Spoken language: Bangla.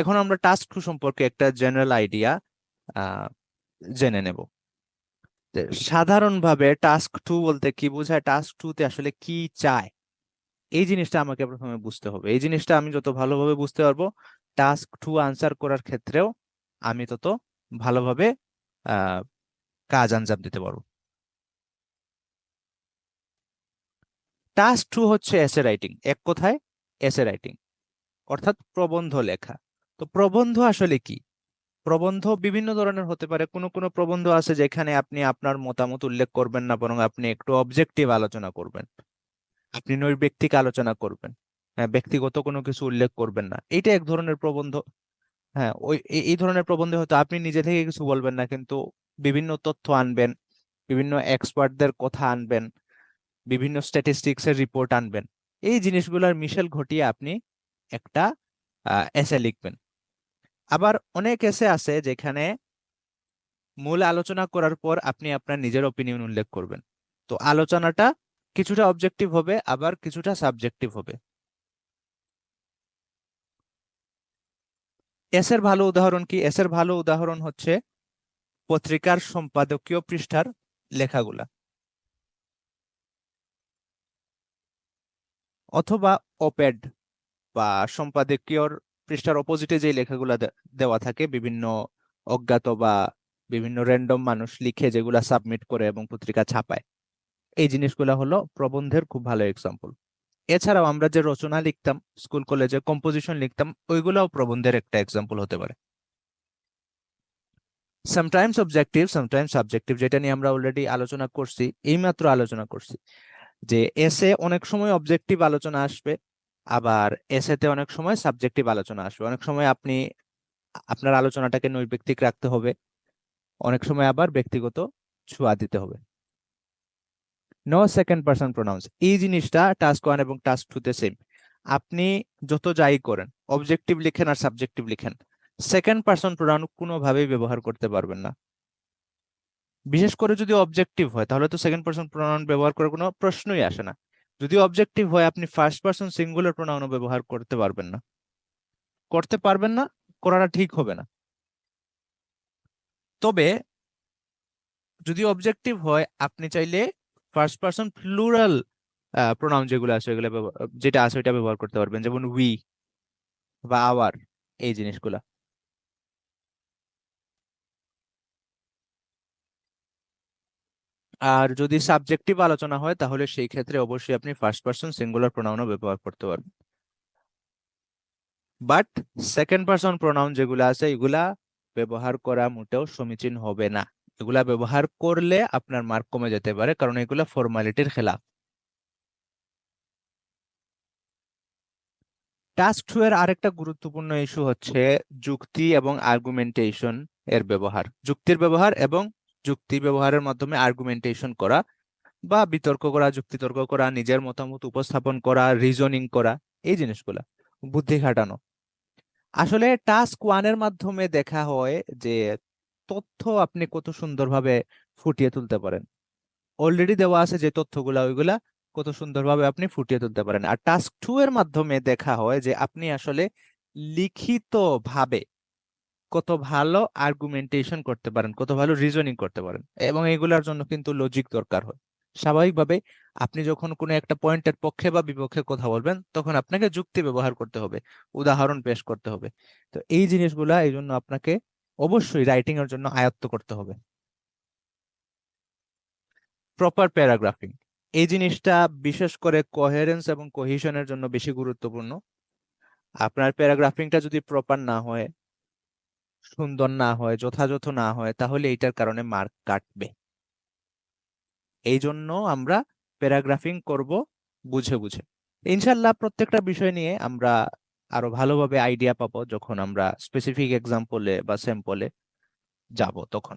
এখন আমরা টাস্ক টু সম্পর্কে একটা জেনারেল আইডিয়া জেনে নেব। সাধারণভাবে টাস্ক টু বলতে কি বোঝায়? টাস্ক টু তে আসলে কি চায়? এই জিনিসটা আমাকে প্রথমে বুঝতে হবে। এই জিনিসটা আমি যত ভালোভাবে বুঝতে পারব টাস্ক টু আনসার করার ক্ষেত্রেও আমি তত ভালোভাবে কাজ আঞ্জাম দিতে পারব। টাস্ক টু হচ্ছে এসে রাইটিং এক কথায় এসে রাইটিং অর্থাৎ প্রবন্ধ লেখা। তো প্রবন্ধ আসলে কি? প্রবন্ধ বিভিন্ন ধরনের হতে পারে। কোনো কোনো প্রবন্ধ আছে যেখানে আপনি আপনার মতামত উল্লেখ করবেন না, বরং আপনি একটু অবজেক্টিভ আলোচনা করবেন। আপনি নৈর্ব্যক্তিক আলোচনা করবেন। হ্যাঁ ব্যক্তিগত কোনো কিছু উল্লেখ করবেন না। এটা এক ধরনের প্রবন্ধ। হ্যাঁ ওই এই- ধরনের প্রবন্ধে হয়তো আপনি নিজে থেকে কিছু বলবেন না, কিন্তু বিভিন্ন তথ্য আনবেন, বিভিন্ন এক্সপার্টদের কথা আনবেন, বিভিন্ন স্ট্যাটিস্টিক্স এর রিপোর্ট আনবেন। এই জিনিসগুলোর মিশেল ঘটিয়ে আপনি একটা এসে লিখবেন। আবার অনেক এসে আছে যেখানে মূল আলোচনা করার পর আপনি আপনার নিজের ওপিনিয়ন উল্লেখ করবেন। তো আলোচনাটা কিছুটা অবজেক্টিভ হবে, আবার কিছুটা সাবজেক্টিভ হবে। এসের ভালো উদাহরণ কি? এসের ভালো উদাহরণ হচ্ছে পত্রিকার সম্পাদকীয় পৃষ্ঠার লেখাগুলা। অথবা ওপেড বা সম্পাদকীয়র পৃষ্ঠার অপোজিটে যে লেখাগুলা দেওয়া থাকে, বিভিন্ন অজ্ঞাত বা বিভিন্ন র্যান্ডম মানুষ লিখে যেগুলা সাবমিট করে এবং পত্রিকা ছাপায়। এই জিনিসগুলা হলো প্রবন্ধের খুব ভালো এক্সাম্পল এছাড়াও আমরা যে রচনা লিখতাম স্কুল কলেজে কম্পোজিশন লিখতাম, ওইগুলাও প্রবন্ধের একটা এক্সাম্পল হতে পারে। সামটাইমস অবজেক্টিভ সামটাইমস সাবজেক্টিভ যেটা নিয়ে আমরা অলরেডি আলোচনা করছি, এইমাত্র আলোচনা করছি যে এসে অনেক সময় অবজেক্টিভ আলোচনা আসবে আবার এসেতে অনেক সময় সাবজেক্টিভ আলোচনা আসবে। অনেক সময় আপনি আপনার আলোচনাটাকে নৈর্ব্যক্তিক রাখতে হবে। অনেক সময় আবার ব্যক্তিগত ছোঁয়া দিতে হবে। নো সেকেন্ড পারসন প্রোনাউন্স এই জিনিসটা টাস্ক ওয়ান এবং টাস্ক টু তে সেম আপনি যত যাই করেন অবজেক্টিভ লিখেন আর সাবজেক্টিভ লিখেন সেকেন্ড পারসন প্রোনাউন কোনোভাবেই ব্যবহার করতে পারবেন না। বিশেষ করে যদি অবজেক্টিভ হয়, তাহলে তো সেকেন্ড পারসন প্রোনাউন ব্যবহার করার কোনো প্রশ্নই আসে না। যদি অবজেক্টিভ হয়, আপনি ফার্স্ট পারসন সিঙ্গুলার প্রোনাউনও ব্যবহার করতে পারবেন না। করতে পারবেন না, করাটা ঠিক হবে না। তবে যদি অবজেক্টিভ হয়, আপনি চাইলে ফার্স্ট পারসন প্লুরাল প্রোনাউন যেগুলো আছে ব্যবহার- যেটা আছে, ওইটা ব্যবহার করতে পারবেন। যেমন উই বা আওয়ার এই জিনিসগুলা। আর যদি সাবজেক্টিভ আলোচনা হয়, তাহলে সেই ক্ষেত্রে অবশ্যই আপনি ফার্স্ট পারসন সিঙ্গুলার প্রোনাউনও ব্যবহার করতে পারবেন। বাট সেকেন্ড পারসন প্রোনাউন যেগুলো আছে, এগুলা ব্যবহার করা মোটেও সমীচীন হবে না। এগুলা ব্যবহার করলে আপনার মার্ক কমে যেতে পারে, কারণ এগুলা ফর্মালিটির খেলা টাস্ক টু এর আরেকটা গুরুত্বপূর্ণ ইস্যু হচ্ছে যুক্তি এবং আর্গুমেন্টেশন এর ব্যবহার। যুক্তির ব্যবহার এবং যুক্তি ব্যবহারের মাধ্যমে আর্গুমেন্টেশন করা বা বিতর্ক করা, যুক্তিতর্ক করা, নিজের মতামত উপস্থাপন করা রিজনিং করা, এই জিনিসগুলা, বুদ্ধি খাটানো। আসলে টাস্ক ওয়ানের মাধ্যমে দেখা হয় যে তথ্য আপনি কত সুন্দরভাবে ফুটিয়ে তুলতে পারেন। অলরেডি দেওয়া আছে যে তথ্যগুলা, ওইগুলা কত সুন্দরভাবে আপনি ফুটিয়ে তুলতে পারেন। আর টাস্ক টু এর মাধ্যমে দেখা হয় যে আপনি আসলে লিখিত ভাবে কত ভালো আর্গুমেন্টেশন করতে পারেন, কত ভালো রিজনিং করতে পারেন এবং এগুলার জন্য কিন্তু লজিক দরকার হয়। স্বাভাবিকভাবে আপনি যখন কোনো একটা পয়েন্টের পক্ষে বা বিপক্ষে কথা বলবেন, তখন আপনাকে যুক্তি ব্যবহার করতে হবে, উদাহরণ পেশ করতে হবে। তো এই জিনিসগুলা এই জন্য আপনাকে অবশ্যই রাইটিং এর জন্য আয়ত্ত করতে হবে। প্রপার প্যারাগ্রাফিং এই জিনিসটা বিশেষ করে কোহেরেন্স এবং কোহিশনের জন্য বেশি গুরুত্বপূর্ণ। আপনার প্যারাগ্রাফিংটা যদি প্রপার না হয় সুন্দর না হয়, যথাযথ না হয়, তাহলে এইটার কারণে মার্ক কাটবে। এই জন্য আমরা প্যারাগ্রাফিং করব বুঝে বুঝে। ইনশাল্লাহ প্রত্যেকটা বিষয় নিয়ে আমরা আরও ভালোভাবে আইডিয়া পাবো যখন আমরা স্পেসিফিক এক্সাম্পলে বা স্যাম্পলে যাব তখন।